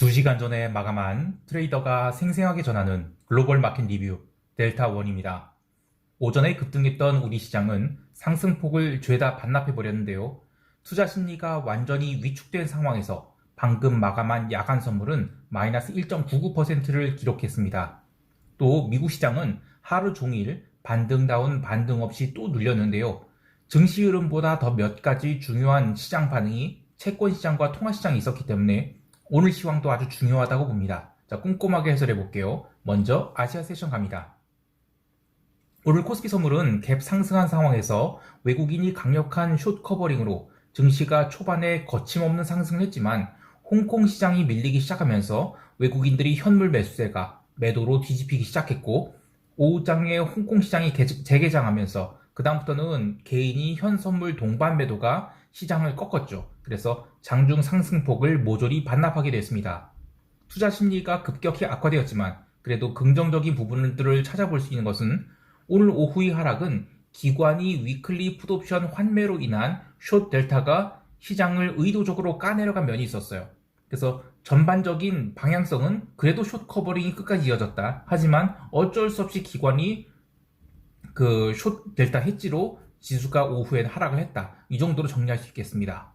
2시간 전에 마감한 트레이더가 생생하게 전하는 글로벌 마켓 리뷰 델타원입니다. 오전에 급등했던 우리 시장은 상승폭을 죄다 반납해버렸는데요. 투자 심리가 완전히 위축된 상황에서 방금 마감한 야간 선물은 마이너스 1.99%를 기록했습니다. 또 미국 시장은 하루 종일 반등다운 반등 없이 또 눌렸는데요. 증시 흐름보다 더 몇 가지 중요한 시장 반응이 채권 시장과 통화 시장이 있었기 때문에 오늘 시황도 아주 중요하다고 봅니다. 자, 꼼꼼하게 해설해 볼게요. 먼저 아시아 세션 갑니다. 오늘 코스피 선물은 갭 상승한 상황에서 외국인이 강력한 숏 커버링으로 증시가 초반에 거침없는 상승을 했지만 홍콩 시장이 밀리기 시작하면서 외국인들이 현물 매수세가 매도로 뒤집히기 시작했고 오후장에 홍콩 시장이 개- 재개장하면서 그다음부터는 개인이 현 선물 동반 매도가 시장을 꺾었죠. 그래서 장중 상승폭을 모조리 반납하게 됐습니다. 투자 심리가 급격히 악화되었지만 그래도 긍정적인 부분들을 찾아볼 수 있는 것은 오늘 오후의 하락은 기관이 위클리 풋옵션 환매로 인한 숏 델타가 시장을 의도적으로 까내려간 면이 있었어요. 그래서 전반적인 방향성은 그래도 숏 커버링이 끝까지 이어졌다. 하지만 어쩔 수 없이 기관이 그 숏 델타 해지로 지수가 오후에 하락을 했다. 이 정도로 정리할 수 있겠습니다.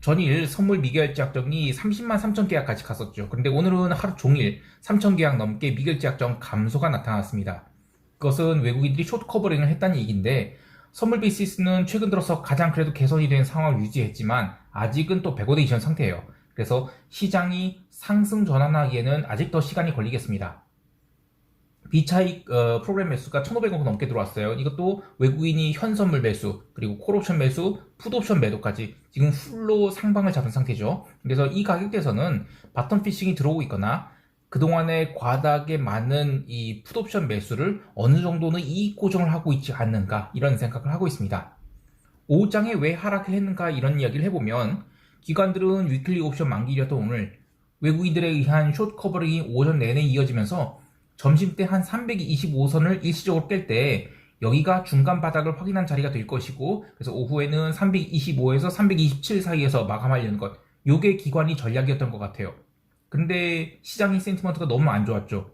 전일 선물 미결제 약정이 30만 3천 계약까지 갔었죠. 그런데 오늘은 하루 종일 3천 계약 넘게 미결제 약정 감소가 나타났습니다. 그것은 외국인들이 숏 커버링을 했다는 얘기인데 선물 베이시스는 최근 들어서 가장 그래도 개선이 된 상황을 유지했지만 아직은 또 백오데이션 상태예요. 그래서 시장이 상승 전환하기에는 아직 더 시간이 걸리겠습니다. 비차익 어, 프로그램 매수가 1,500억 넘게 들어왔어요. 이것도 외국인이 현선물 매수, 그리고 콜옵션 매수, 풋옵션 매도까지 지금 풀로 상방을 잡은 상태죠. 그래서 이 가격대에서는 바텀 피싱이 들어오고 있거나 그동안에 과다하게 많은 이 풋옵션 매수를 어느 정도는 이익 고정을 하고 있지 않는가 이런 생각을 하고 있습니다. 오장에 왜 하락을 했는가 이런 이야기를 해보면 기관들은 위클리 옵션 만기였던 오늘 외국인들에 의한 숏 커버링이 오전 내내 이어지면서 점심 때 한 325선을 일시적으로 깰 때 여기가 중간 바닥을 확인한 자리가 될 것이고 그래서 오후에는 325에서 327 사이에서 마감하려는 것 요게 기관이 전략이었던 것 같아요. 근데 시장이 센티먼트가 너무 안 좋았죠.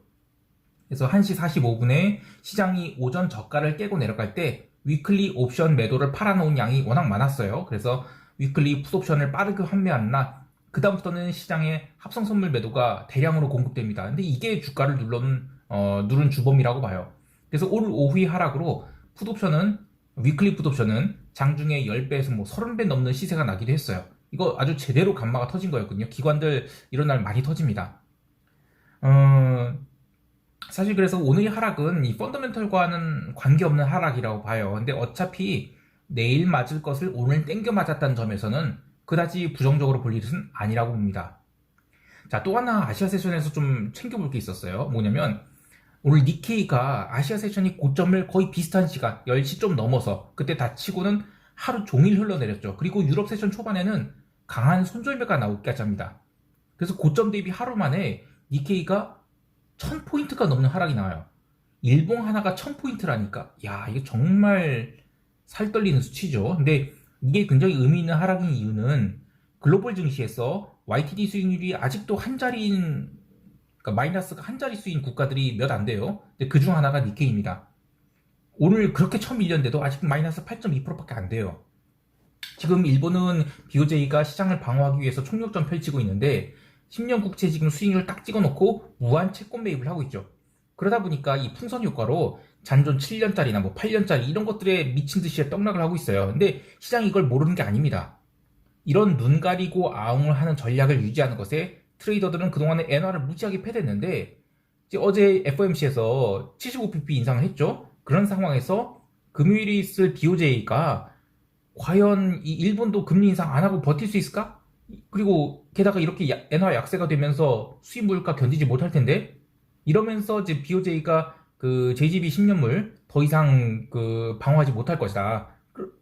그래서 1시 45분에 시장이 오전 저가를 깨고 내려갈 때 위클리 옵션 매도를 팔아놓은 양이 워낙 많았어요. 그래서 위클리 풋옵션을 빠르게 환매하나 그다음부터는 시장에 합성 선물 매도가 대량으로 공급됩니다. 근데 이게 주가를 눌러는 어, 누른 주범이라고 봐요. 그래서 오늘 오후의 하락으로 풋옵션은 위클리 풋옵션은 장중에 10배에서 뭐 30배 넘는 시세가 나기도 했어요. 이거 아주 제대로 감마가 터진 거였거든요. 기관들 이런 날 많이 터집니다. 어, 사실 그래서 오늘의 하락은 이 펀더멘털과는 관계없는 하락이라고 봐요. 근데 어차피 내일 맞을 것을 오늘 땡겨 맞았다는 점에서는 그다지 부정적으로 볼 일은 아니라고 봅니다. 자, 또 하나 아시아 세션에서 좀 챙겨볼 게 있었어요. 뭐냐면, 오늘 니케이가 아시아 세션이 고점을 거의 비슷한 시간, 10시 좀 넘어서, 그때 다치고는 하루 종일 흘러내렸죠. 그리고 유럽 세션 초반에는 강한 손절매가 나오기까지 합니다. 그래서 고점 대비 하루 만에 니케이가 1000포인트가 넘는 하락이 나와요. 일봉 하나가 1000포인트라니까, 야, 이게 정말 살 떨리는 수치죠. 근데 이게 굉장히 의미 있는 하락인 이유는 글로벌 증시에서 YTD 수익률이 아직도 한 자리인 그러니까 마이너스가 한 자리 수인 국가들이 몇 안 돼요. 그 중 하나가 니케이입니다. 오늘 그렇게 처음 밀렸는데도 아직 마이너스 8.2%밖에 안 돼요. 지금 일본은 BOJ가 시장을 방어하기 위해서 총력전 펼치고 있는데 10년 국채 지금 수익률 딱 찍어놓고 무한 채권 매입을 하고 있죠. 그러다 보니까 이 풍선 효과로 잔존 7년짜리나 뭐 8년짜리 이런 것들에 미친 듯이 떡락을 하고 있어요. 근데 시장이 이걸 모르는 게 아닙니다. 이런 눈 가리고 아웅을 하는 전략을 유지하는 것에 트레이더들은 그동안에 엔화를 무지하게 패댔는데 이제 어제 FOMC에서 75pp 인상을 했죠. 그런 상황에서 금요일에 있을 BOJ가 과연 이 일본도 금리 인상 안 하고 버틸 수 있을까? 그리고 게다가 이렇게 야- 엔화 약세가 되면서 수입 물가 견디지 못할 텐데 이러면서 이제 BOJ가 그 JGB 10년물 더 이상 그 방어하지 못할 것이다. 그,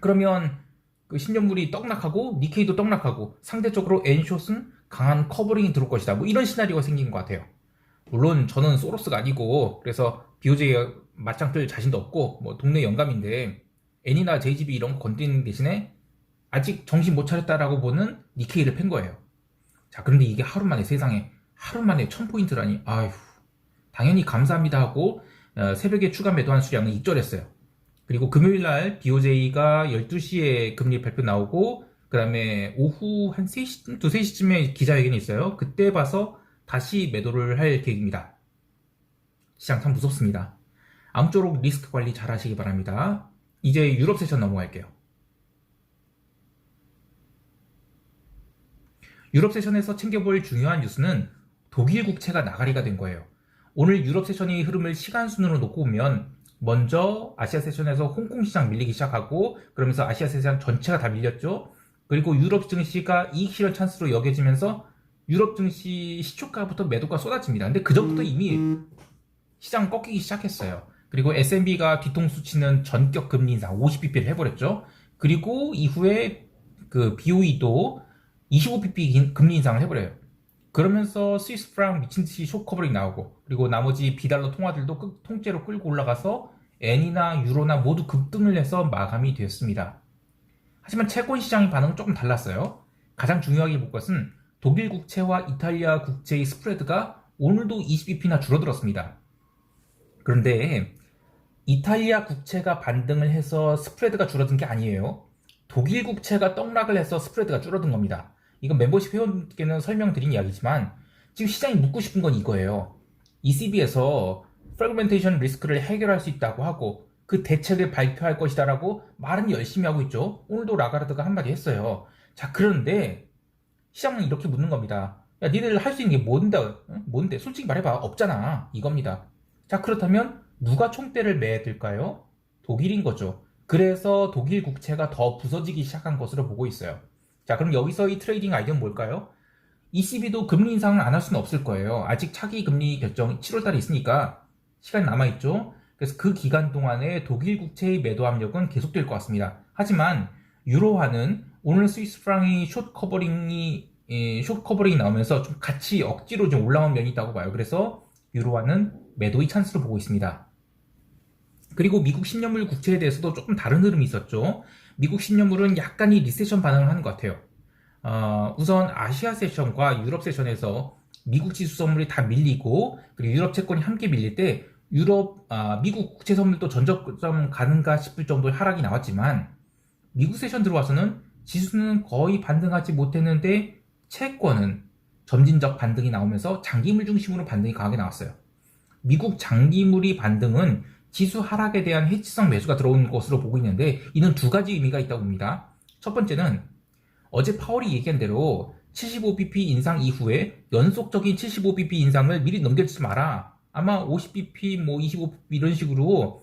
그러면 그 10년물이 떡락하고 니케이도 떡락하고 상대적으로 엔숏은 강한 커버링이 들어올 것이다. 뭐 이런 시나리오가 생긴 것 같아요. 물론 저는 소로스가 아니고 그래서 BOJ 맞짱 뜰 자신도 없고 뭐 동네 영감인데 N이나 JGB 이런 거 건드리는 대신에 아직 정신 못 차렸다라고 보는 니케이를 팬 거예요. 자, 그런데 이게 하루 만에 세상에 하루 만에 1000포인트라니. 아휴. 당연히 감사합니다 하고 어, 새벽에 추가 매도한 수량은 익절했어요. 그리고 금요일 날 BOJ가 12시에 금리 발표 나오고 그 다음에 오후 한 3시, 2, 3시쯤에 기자회견이 있어요. 그때 봐서 다시 매도를 할 계획입니다. 시장 참 무섭습니다. 아무쪼록 리스크 관리 잘 하시기 바랍니다. 이제 유럽 세션 넘어갈게요. 유럽 세션에서 챙겨볼 중요한 뉴스는 독일 국채가 나가리가 된 거예요. 오늘 유럽 세션의 흐름을 시간 순으로 놓고 보면 먼저 아시아 세션에서 홍콩 시장 밀리기 시작하고 그러면서 아시아 세션 전체가 다 밀렸죠. 그리고 유럽 증시가 이익 실현 찬스로 여겨지면서 유럽 증시 시초가부터 매도가 쏟아집니다. 근데 그 전부터 이미 시장 꺾이기 시작했어요. 그리고 S&P가 뒤통수 치는 전격 금리 인상 50bp를 해버렸죠. 그리고 이후에 그 BOE도 25bp 금리 인상을 해버려요. 그러면서 스위스 프랑 미친 듯이 쇼 커버링 나오고 그리고 나머지 비달러 통화들도 끝- 통째로 끌고 올라가서 엔이나 유로나 모두 급등을 해서 마감이 되었습니다. 하지만 채권 시장의 반응은 조금 달랐어요. 가장 중요하게 볼 것은 독일 국채와 이탈리아 국채의 스프레드가 오늘도 20bp나 줄어들었습니다. 그런데 이탈리아 국채가 반등을 해서 스프레드가 줄어든 게 아니에요. 독일 국채가 떡락을 해서 스프레드가 줄어든 겁니다. 이건 멤버십 회원께는 설명드린 이야기지만 지금 시장이 묻고 싶은 건 이거예요. ECB에서 프래그멘테이션 리스크를 해결할 수 있다고 하고 그 대책을 발표할 것이다라고 말은 열심히 하고 있죠. 오늘도 라가르드가 한마디 했어요. 자, 그런데 시장은 이렇게 묻는 겁니다. 야, 니들 할 수 있는 게 뭔데? 응? 뭔데? 솔직히 말해봐. 없잖아. 이겁니다. 자, 그렇다면 누가 총대를 매야 될까요? 독일인 거죠. 그래서 독일 국채가 더 부서지기 시작한 것으로 보고 있어요. 자, 그럼 여기서 이 트레이딩 아이디어는 뭘까요? ECB도 금리 인상을 안 할 수는 없을 거예요. 아직 차기 금리 결정 7월달에 있으니까 시간이 남아있죠. 그래서 그 기간 동안에 독일 국채의 매도 압력은 계속될 것 같습니다. 하지만 유로화는 오늘 스위스 프랑이 숏 커버링이 예, 숏 커버링이 나오면서 좀 같이 억지로 좀 올라온 면이 있다고 봐요. 그래서 유로화는 매도의 찬스로 보고 있습니다. 그리고 미국 10년물 국채에 대해서도 조금 다른 흐름이 있었죠. 미국 10년물은 약간의 리세션 반응을 하는 것 같아요. 어, 우선 아시아 세션과 유럽 세션에서 미국 지수 선물이 다 밀리고 그리고 유럽 채권이 함께 밀릴 때 유럽 아, 미국 국채 선물도 전저점 가는가 싶을 정도의 하락이 나왔지만 미국 세션 들어와서는 지수는 거의 반등하지 못했는데 채권은 점진적 반등이 나오면서 장기물 중심으로 반등이 강하게 나왔어요. 미국 장기물이 반등은 지수 하락에 대한 해치성 매수가 들어온 것으로 보고 있는데 이는 두 가지 의미가 있다고 봅니다. 첫 번째는 어제 파월이 얘기한 대로 75bp 인상 이후에 연속적인 75bp 인상을 미리 넘겨주지 마라. 아마 50bp, 뭐 25bp 이런 식으로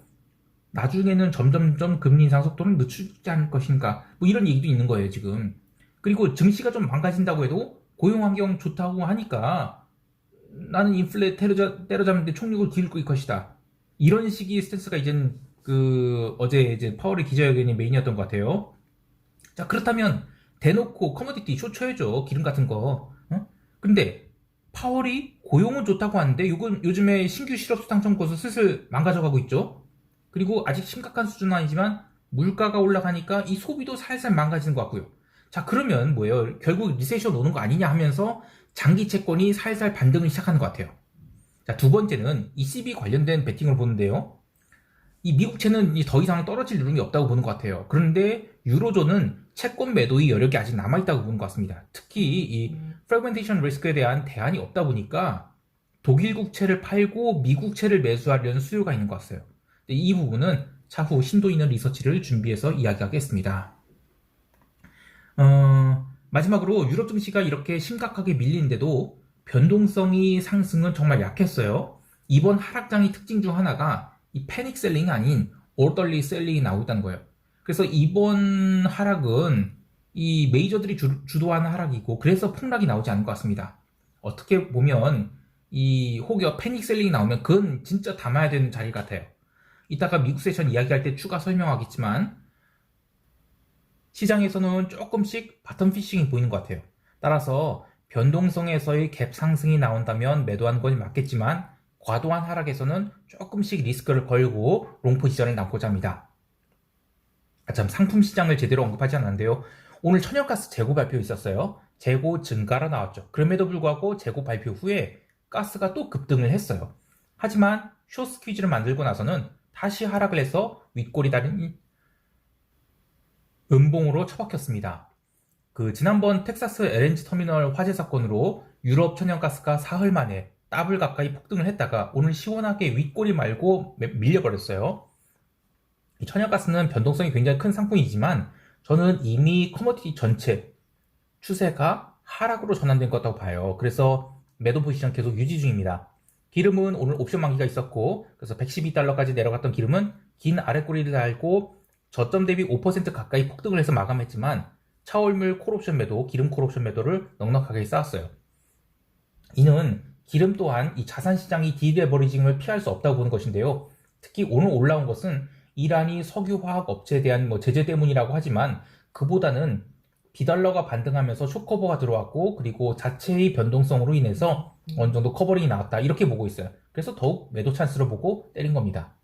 나중에는 점점점 금리 인상 속도를 늦추지 않을 것인가. 뭐 이런 얘기도 있는 거예요, 지금. 그리고 증시가 좀 망가진다고 해도 고용 환경 좋다고 하니까 나는 인플레 때려잡, 때려잡는데 총력을 기울 것이다. 이런 식의 스탠스가 이젠 그 어제 이제 파월의 기자회견이 메인이었던 것 같아요. 자, 그렇다면 대놓고 커머디티 쇼 쳐야죠. 기름 같은 거. 어? 근데 파월이 고용은 좋다고 하는데 이건 요즘에 신규 실업 수당 청구서 슬슬 망가져가고 있죠. 그리고 아직 심각한 수준은 아니지만 물가가 올라가니까 이 소비도 살살 망가지는 것 같고요. 자 그러면 뭐예요? 결국 리세션 오는 거 아니냐 하면서 장기 채권이 살살 반등을 시작하는 것 같아요. 자 두 번째는 ECB 관련된 베팅을 보는데요. 이 미국채는 더 이상 떨어질 누름이 없다고 보는 것 같아요. 그런데 유로존은 채권 매도의 여력이 아직 남아있다고 보는 것 같습니다. 특히 이 프래그멘테이션 리스크에 대한 대안이 없다 보니까 독일 국채를 팔고 미국채를 매수하려는 수요가 있는 것 같아요. 이 부분은 차후 심도 있는 리서치를 준비해서 이야기하겠습니다. 어, 마지막으로 유럽 증시가 이렇게 심각하게 밀리는데도 변동성이 상승은 정말 약했어요. 이번 하락장의 특징 중 하나가 이 패닉 셀링이 아닌 올덜리 셀링이 나오고 있다는 거예요. 그래서 이번 하락은 이 메이저들이 주, 주도하는 하락이고 그래서 폭락이 나오지 않은 것 같습니다. 어떻게 보면 이 혹여 패닉 셀링이 나오면 그건 진짜 담아야 되는 자리 같아요. 이따가 미국 세션 이야기할 때 추가 설명하겠지만 시장에서는 조금씩 바텀 피싱이 보이는 것 같아요. 따라서 변동성에서의 갭 상승이 나온다면 매도하는 건 맞겠지만 과도한 하락에서는 조금씩 리스크를 걸고 롱 포지션을 남고자 합니다. 아, 참 상품 시장을 제대로 언급하지 않았는데요. 오늘 천연가스 재고 발표 있었어요. 재고 증가로 나왔죠. 그럼에도 불구하고 재고 발표 후에 가스가 또 급등을 했어요. 하지만 쇼스 퀴즈를 만들고 나서는 다시 하락을 해서 윗골이 다른 음봉으로 처박혔습니다. 그 지난번 텍사스 LNG 터미널 화재 사건으로 유럽 천연가스가 사흘 만에 더블 가까이 폭등을 했다가 오늘 시원하게 윗골이 말고 밀려버렸어요. 이 천연가스는 변동성이 굉장히 큰 상품이지만 저는 이미 커머디티 전체 추세가 하락으로 전환된 것 같다고 봐요. 그래서 매도 포지션 계속 유지 중입니다. 기름은 오늘 옵션 만기가 있었고 그래서 112달러까지 내려갔던 기름은 긴 아랫꼬리를 달고 저점 대비 5% 가까이 폭등을 해서 마감했지만 차올물 콜옵션 매도, 기름 콜옵션 매도를 넉넉하게 쌓았어요. 이는 기름 또한 이 자산 시장이 디레버리징을 피할 수 없다고 보는 것인데요. 특히 오늘 올라온 것은 이란이 석유화학 업체에 대한 뭐 제재 때문이라고 하지만 그보다는 비달러가 반등하면서 쇼커버가 들어왔고 그리고 자체의 변동성으로 인해서 어느 정도 커버링이 나왔다 이렇게 보고 있어요. 그래서 더욱 매도 찬스로 보고 때린 겁니다.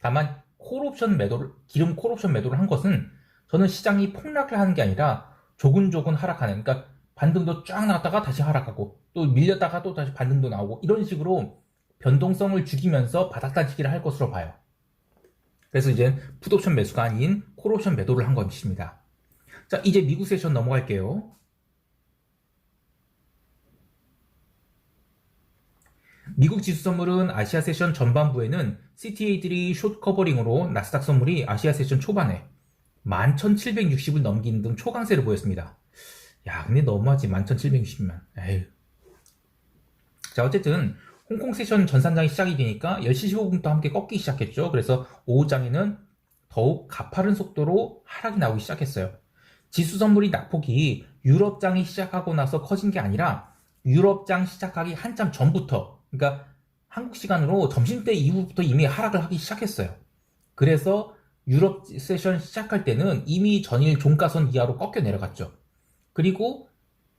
다만 콜옵션 매도를 기름 콜옵션 매도를 한 것은 저는 시장이 폭락을 하는 게 아니라 조근조근 하락하는 그러니까 반등도 쫙 나왔다가 다시 하락하고 또 밀렸다가 또 다시 반등도 나오고 이런 식으로 변동성을 죽이면서 바닥 다지기를 할 것으로 봐요. 그래서 이제 풋옵션 매수가 아닌 콜옵션 매도를 한 것입니다. 자, 이제 미국 세션 넘어갈게요. 미국 지수 선물은 아시아 세션 전반부에는 CTA들이 숏 커버링으로 나스닥 선물이 아시아 세션 초반에 11,760을 넘기는 등 초강세를 보였습니다. 야, 근데 너무하지. 11,760만. 에휴. 자, 어쨌든 홍콩 세션 전산장이 시작이 되니까 10시 15분부터 함께 꺾이기 시작했죠. 그래서 오후장에는 더욱 가파른 속도로 하락이 나오기 시작했어요. 지수 선물이 낙폭이 유럽장이 시작하고 나서 커진 게 아니라 유럽장 시작하기 한참 전부터 그러니까 한국 시간으로 점심때 이후부터 이미 하락을 하기 시작했어요. 그래서 유럽 세션 시작할 때는 이미 전일 종가선 이하로 꺾여 내려갔죠. 그리고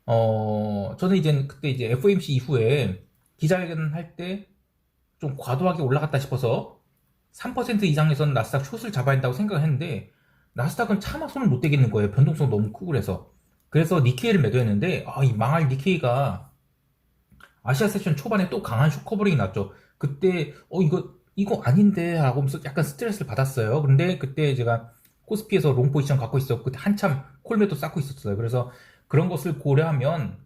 어 저는 이제 그때 이제 FOMC 이후에 기자회견 할 때 좀 과도하게 올라갔다 싶어서 3% 이상에서는 나스닥 숏을 잡아야 한다고 생각을 했는데 나스닥은 차마 손을 못 대겠는 거예요. 변동성 너무 크고 그래서 그래서 니케이를 매도했는데 아 이 망할 니케이가 아시아 세션 초반에 또 강한 쇼커버링이 났죠. 그때 어 이거 이거 아닌데 하고 약간 스트레스를 받았어요. 그런데 그때 제가 코스피에서 롱 포지션 갖고 있었고 그때 한참 콜매도 쌓고 있었어요. 그래서 그런 것을 고려하면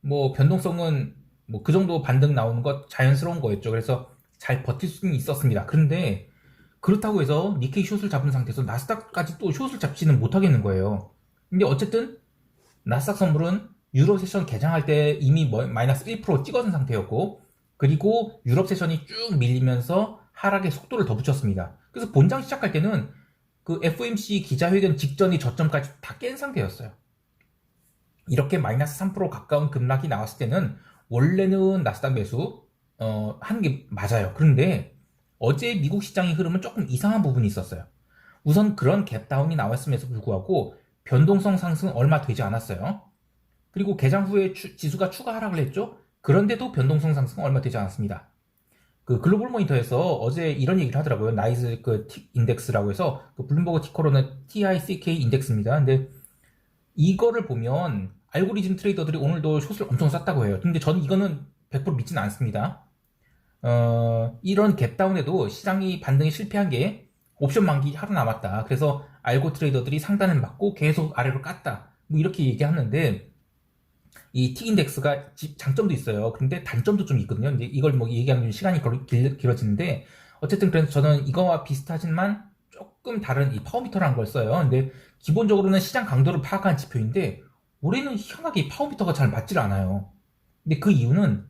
뭐 변동성은 뭐 그 정도 반등 나오는 것 자연스러운 거였죠. 그래서 잘 버틸 수는 있었습니다. 그런데 그렇다고 해서 니케이 숏을 잡은 상태에서 나스닥까지 또 숏을 잡지는 못하겠는 거예요. 근데 어쨌든 나스닥 선물은 유로 세션 개장할 때 이미 뭐 마이너스 1% 찍어준 상태였고 그리고 유럽 세션이 쭉 밀리면서 하락의 속도를 더 붙였습니다. 그래서 본장 시작할 때는 그 FOMC 기자회견 직전이 저점까지 다 깬 상태였어요. 이렇게 마이너스 3% 가까운 급락이 나왔을 때는 원래는 나스닥 매수 어, 하는 게 맞아요. 그런데 어제 미국 시장의 흐름은 조금 이상한 부분이 있었어요. 우선 그런 갭다운이 나왔음에도 불구하고 변동성 상승 얼마 되지 않았어요. 그리고 개장 후에 추, 지수가 추가 하락을 했죠. 그런데도 변동성 상승 얼마 되지 않았습니다. 그 글로벌 모니터에서 어제 이런 얘기를 하더라고요. 나이즈 그 인덱스라고 해서 그 블룸버그 티커로는 TICK 인덱스입니다. 근데 이거를 보면 알고리즘 트레이더들이 오늘도 숏을 엄청 쌌다고 해요. 근데 저는 이거는 100% 믿지는 않습니다. 어, 이런 갭다운에도 시장이 반등이 실패한 게 옵션 만기 하루 남았다. 그래서 알고 트레이더들이 상단을 맞고 계속 아래로 깠다. 뭐 이렇게 얘기하는데 이 T인덱스가 장점도 있어요. 근데 단점도 좀 있거든요. 이제 이걸 뭐 얘기하면 시간이 길어지는데 어쨌든 그래서 저는 이거와 비슷하지만 조금 다른 이 파워미터라는 걸 써요. 근데 기본적으로는 시장 강도를 파악한 지표인데 올해는 희한하게 파워미터가 잘 맞질 않아요. 근데 그 이유는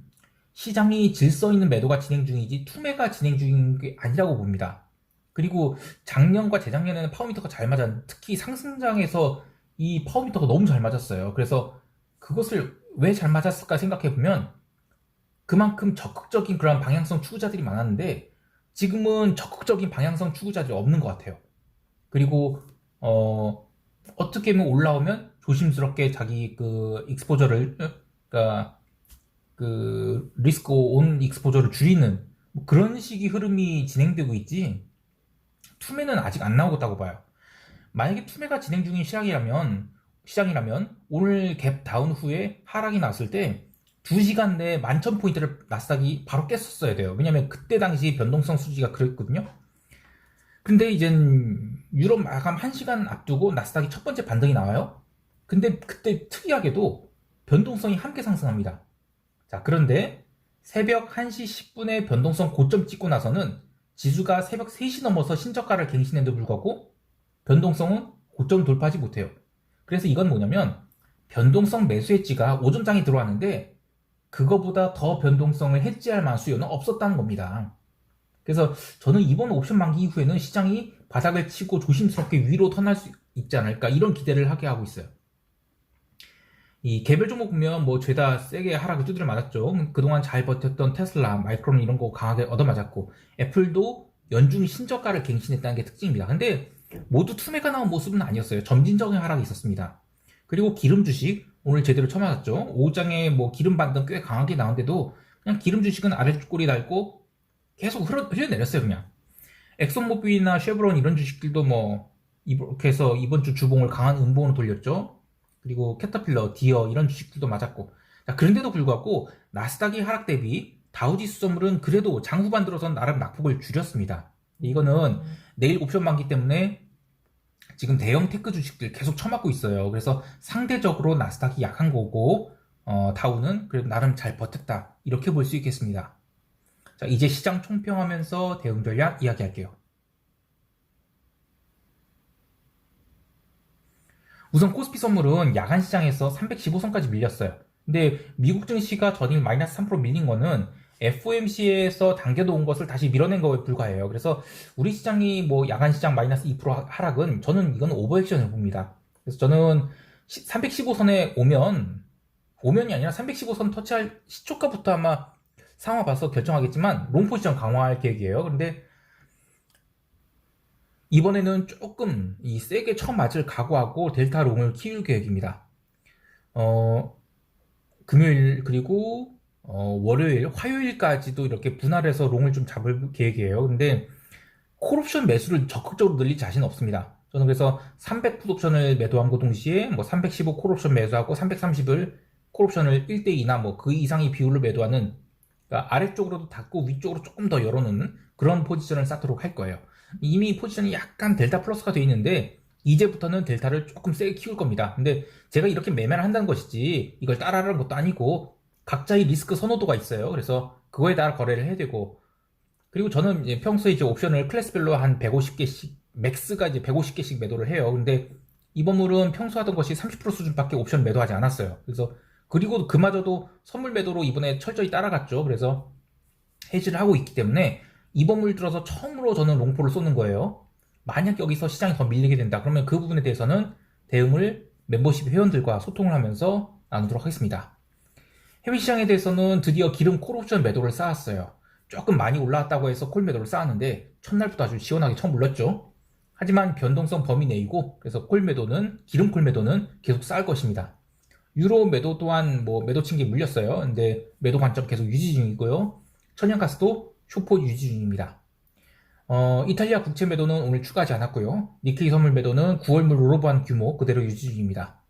시장이 질서 있는 매도가 진행 중이지 투매가 진행 중인 게 아니라고 봅니다. 그리고 작년과 재작년에는 파워미터가 잘 맞았는데 특히 상승장에서 이 파워미터가 너무 잘 맞았어요. 그래서 그것을 왜 잘 맞았을까 생각해 보면 그만큼 적극적인 그런 방향성 추구자들이 많았는데 지금은 적극적인 방향성 추구자들이 없는 것 같아요. 그리고 어 어떻게 보면 올라오면 조심스럽게 자기 그 익스포저를 그러니까 그 리스크 온 익스포저를 줄이는 뭐 그런 식의 흐름이 진행되고 있지 투매는 아직 안 나오겠다고 봐요. 만약에 투매가 진행 중인 시장이라면 시장이라면 오늘 갭 다운 후에 하락이 났을 때 2시간 내에 11,000포인트를 나스닥이 바로 깼었어야 돼요. 왜냐면 그때 당시 변동성 수지가 그랬거든요. 근데 이젠 유럽 마감 1시간 앞두고 나스닥이 첫 번째 반등이 나와요. 근데 그때 특이하게도 변동성이 함께 상승합니다. 자, 그런데 새벽 1시 10분에 변동성 고점 찍고 나서는 지수가 새벽 3시 넘어서 신저가를 갱신했는데 불구하고 변동성은 고점 돌파하지 못해요. 그래서 이건 뭐냐면 변동성 매수 해지가 오전장에 들어왔는데 그거보다 더 변동성을 해지할 만한 수요는 없었다는 겁니다. 그래서 저는 이번 옵션 만기 이후에는 시장이 바닥을 치고 조심스럽게 위로 턴할 수 있지 않을까 이런 기대를 하게 하고 있어요. 이 개별 종목 보면 뭐 죄다 세게 하락을 두드려 맞았죠. 그동안 잘 버텼던 테슬라, 마이크론 이런 거 강하게 얻어맞았고 애플도 연중 신저가를 갱신했다는 게 특징입니다. 근데 모두 투매가 나온 모습은 아니었어요. 점진적인 하락이 있었습니다. 그리고 기름 주식 오늘 제대로 처음 맞았죠. 오후장에 뭐 기름 반등 꽤 강하게 나온데도 그냥 기름 주식은 아래꼬리 달고 계속 흘러, 흘려내렸어요 그냥. 엑소모빌이나 쉐브론 이런 주식들도 뭐 이렇게 해서 이번 주 주봉을 강한 음봉으로 돌렸죠. 그리고 캐터필러, 디어 이런 주식들도 맞았고 자, 그런데도 불구하고 나스닥이 하락 대비 다우지수 선물은 그래도 장후반 들어선 나름 낙폭을 줄였습니다. 이거는 내일 옵션 만기 때문에 지금 대형 테크 주식들 계속 처맞고 있어요. 그래서 상대적으로 나스닥이 약한 거고 어, 다우는 그래도 나름 잘 버텼다 이렇게 볼 수 있겠습니다. 자 이제 시장 총평하면서 대응 전략 이야기할게요. 우선 코스피 선물은 야간 시장에서 315선까지 밀렸어요. 근데 미국 증시가 전일 마이너스 3% 밀린 거는 FOMC에서 당겨놓은 것을 다시 밀어낸 거에 불과해요. 그래서 우리 시장이 뭐 야간 시장 마이너스 2% 하락은 저는 이건 오버액션을 봅니다. 그래서 저는 315선에 오면 오면이 아니라 315선 터치할 시초가부터 아마 상황 봐서 결정하겠지만 롱 포지션 강화할 계획이에요. 그런데 이번에는 조금 이 세게 처음 맞을 각오하고 델타 롱을 키울 계획입니다. 어, 금요일 그리고 어, 월요일, 화요일까지도 이렇게 분할해서 롱을 좀 잡을 계획이에요. 근데 콜옵션 매수를 적극적으로 늘릴 자신 없습니다. 저는 그래서 300 풋옵션을 매도한거 동시에 뭐 315 콜옵션 매수하고 330을 콜옵션을 1대2나 뭐 그 이상의 비율로 매도하는 그러니까 아래쪽으로도 닫고 위쪽으로 조금 더 열어놓는 그런 포지션을 쌓도록 할 거예요. 이미 포지션이 약간 델타 플러스가 되어 있는데 이제부터는 델타를 조금 세게 키울 겁니다. 근데 제가 이렇게 매매를 한다는 것이지 이걸 따라하는 것도 아니고 각자의 리스크 선호도가 있어요. 그래서 그거에 따라 거래를 해야 되고 그리고 저는 이제 평소에 이제 옵션을 클래스별로 한 150개씩 맥스가 이제 150개씩 매도를 해요. 근데 이번 물은 평소 하던 것이 30% 수준밖에 옵션 매도하지 않았어요. 그래서 그리고 그마저도 선물 매도로 이번에 철저히 따라갔죠. 그래서 해지를 하고 있기 때문에 물 들어서 처음으로 저는 롱포를 쏘는 거예요. 만약 여기서 시장이 더 밀리게 된다. 그러면 그 부분에 대해서는 대응을 멤버십 회원들과 소통을 하면서 나누도록 하겠습니다. 해외 시장에 대해서는 드디어 기름 콜옵션 매도를 쌓았어요. 조금 많이 올라왔다고 해서 콜 매도를 쌓았는데 첫날부터 아주 시원하게 처음 올랐죠. 하지만 변동성 범위 내이고 그래서 콜 매도는 기름 콜 매도는 계속 쌓을 것입니다. 유로 매도 또한 뭐 매도 친 게 물렸어요. 근데 매도 관점 계속 유지 중이고요. 천연가스도 쇼포 유지 중입니다. 어, 이탈리아 국채 매도는 오늘 추가하지 않았고요. 니케이 선물 매도는 9월물 롤오버한 규모 그대로 유지 중입니다.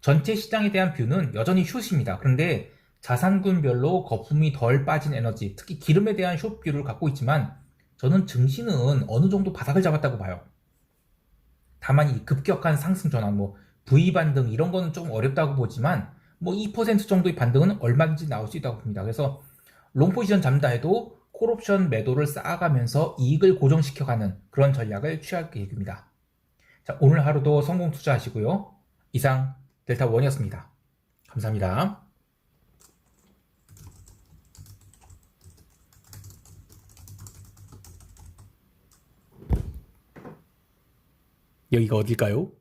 전체 시장에 대한 뷰는 여전히 숏입니다. 그런데 자산군별로 거품이 덜 빠진 에너지, 특히 기름에 대한 숏뷰를 갖고 있지만 저는 증시는 어느 정도 바닥을 잡았다고 봐요. 다만 이 급격한 상승 전환, 뭐 V 반등 이런 거는 좀 어렵다고 보지만 뭐 2% 정도의 반등은 얼마든지 나올 수 있다고 봅니다. 그래서 롱 포지션 잠다 해도 콜옵션 매도를 쌓아가면서 이익을 고정시켜가는 그런 전략을 취할 계획입니다. 자, 오늘 하루도 성공 투자하시고요. 이상 델타 원이었습니다. 감사합니다. 여기가 어딜까요?